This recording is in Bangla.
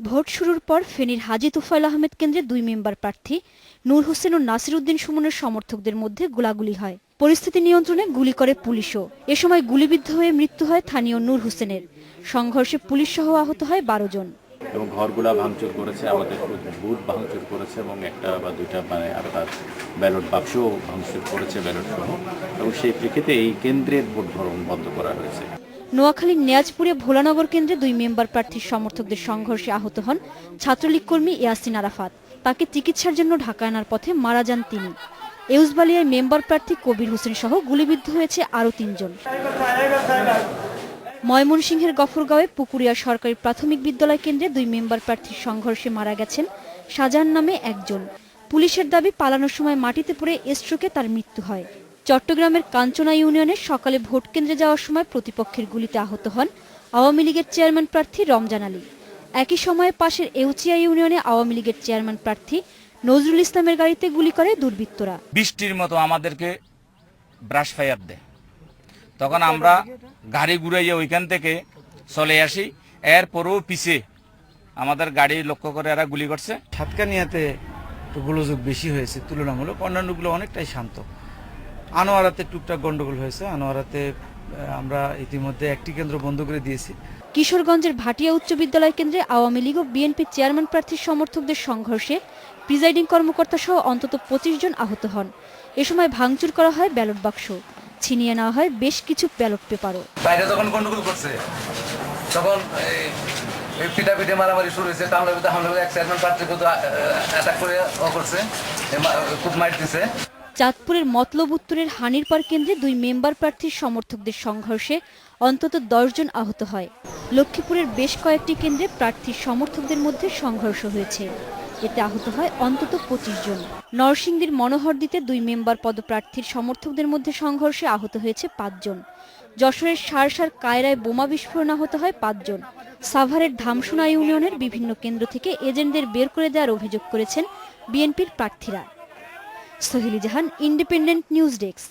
ভোট শুরুর পর ফেনীর হাজি তুফাইল আহমেদ কেন্দ্রে দুই মেম্বার প্রার্থী, নূর হোসেন ও নাসির উদ্দিন সুমনের সমর্থকদের মধ্যে গোলাগুলি হয়। পরিস্থিতি নিয়ন্ত্রণে গুলি করে পুলিশও। এ সময় গুলিবিদ্ধ হয়ে মৃত্যু হয় স্থানীয় নূর হোসেনের। সংঘর্ষে পুলিশ সহ আহত হয় বারো জন। এবং ঘরগুলা ভাঙচুর করেছে, আমাদের বুথ ভাঙচুর করেছে এবং একটা বা দুইটা মানে আপনার ব্যালট বাক্সও ভাঙচুর করেছে ব্যালট সহ। এবং সেই প্রেক্ষিতে এই কেন্দ্রের ভোট গ্রহণ বন্ধ করা হয়েছে। নোয়াখালীর নেয়াজপুরে ভোলানগর কেন্দ্রে দুই মেম্বার প্রার্থীর সমর্থকদের সংঘর্ষে আহত হন ছাত্রলীগ কর্মী ইয়াসিন আরাফাত। তাকে চিকিৎসার জন্য ঢাকা আনার পথে মারা যান তিনি। এউসবালিয়ায় মেম্বার প্রার্থী কবির হোসেন সহ গুলিবিদ্ধ হয়েছে আরও তিনজন। ময়মনসিংহের গফরগাঁওয়ে পুকুরিয়া সরকারি প্রাথমিক বিদ্যালয় কেন্দ্রে দুই মেম্বার প্রার্থীর সংঘর্ষে মারা গেছেন শাহজাহান নামে একজন। পুলিশের দাবি, পালানোর সময় মাটিতে পড়ে স্ট্রোকে তার মৃত্যু হয়। চট্টগ্রামের কাঞ্চনা ইউনিয়নে সকালে ভোট কেন্দ্রে যাওয়ার সময় প্রতিপক্ষের গুলিতে আহত হন আওয়ামী লীগের চেয়ারম্যান প্রার্থী রমজান আলী। একই সময়ে পাশের এউচিয়া ইউনিয়নে আওয়ামী লীগের চেয়ারম্যান প্রার্থী নজরুল ইসলামের গাড়িতে গুলি করে দুর্বৃত্তরা। বৃষ্টির মতো আমাদেরকে ব্রাশ ফায়ার দেয়। তখন আমরা গাড়ি ঘুরাইয়ে ওইখান থেকে চলে আসি। এরপরও পিছে আমাদের গাড়ি লক্ষ্য করে এরা গুলি করছে। সাতকানিয়াতে গোলযোগ বেশি হয়েছে তুলনামূলক অন্যান্যগুলো অনেকটাই শান্ত। আনোয়ারাতে টুকটাক গন্ডগোল হয়েছে আনোয়ারাতে আমরা ইতিমধ্যে একটি কেন্দ্র বন্ধ করে দিয়েছি। কিশোরগঞ্জের ভাটিয়া উচ্চ বিদ্যালয় কেন্দ্রে আওয়ামী লীগ ও বিএনপি চেয়ারম্যান প্রার্থীর সমর্থকদের সংঘর্ষে প্রিজাইডিং কর্মকর্তা সহ অন্তত পঁচিশ জন আহত হন। এ সময় ভাঙচুর করা হয় ব্যালট বাক্স। ছিনিয়ে নেওয়া হয় বেশ কিছু ব্যালট পেপারও। বাইরে যখন গন্ডগোল করছে, তখন এই- পিটা পিটে মারামারি শুরু হয়েছে, তাহলে হামলা এক তো অ্যাটাক করে করছে খুব মাইট দিছে। চাঁদপুরের মতলব উত্তরের হানিরপার কেন্দ্রে দুই মেম্বার প্রার্থীর সমর্থকদের সংঘর্ষে অন্তত দশজন আহত হয়। লক্ষ্মীপুরের বেশ কয়েকটি কেন্দ্রে প্রার্থীর সমর্থকদের মধ্যে সংঘর্ষ হয়েছে। এতে আহত হয় অন্তত পঁচিশ জন। নরসিংদীর মনোহরদিতে দুই মেম্বার পদপ্রার্থীর সমর্থকদের মধ্যে সংঘর্ষে আহত হয়েছে পাঁচজন যশোরের সারসার কায়রায় বোমা বিস্ফোরণ আহত হয় পাঁচজন সাভারের ধামসোনা ইউনিয়নের বিভিন্ন কেন্দ্র থেকে এজেন্টদের বের করে দেওয়ার অভিযোগ করেছেন বিএনপির প্রার্থীরা। Soheli Jahan Independent news desk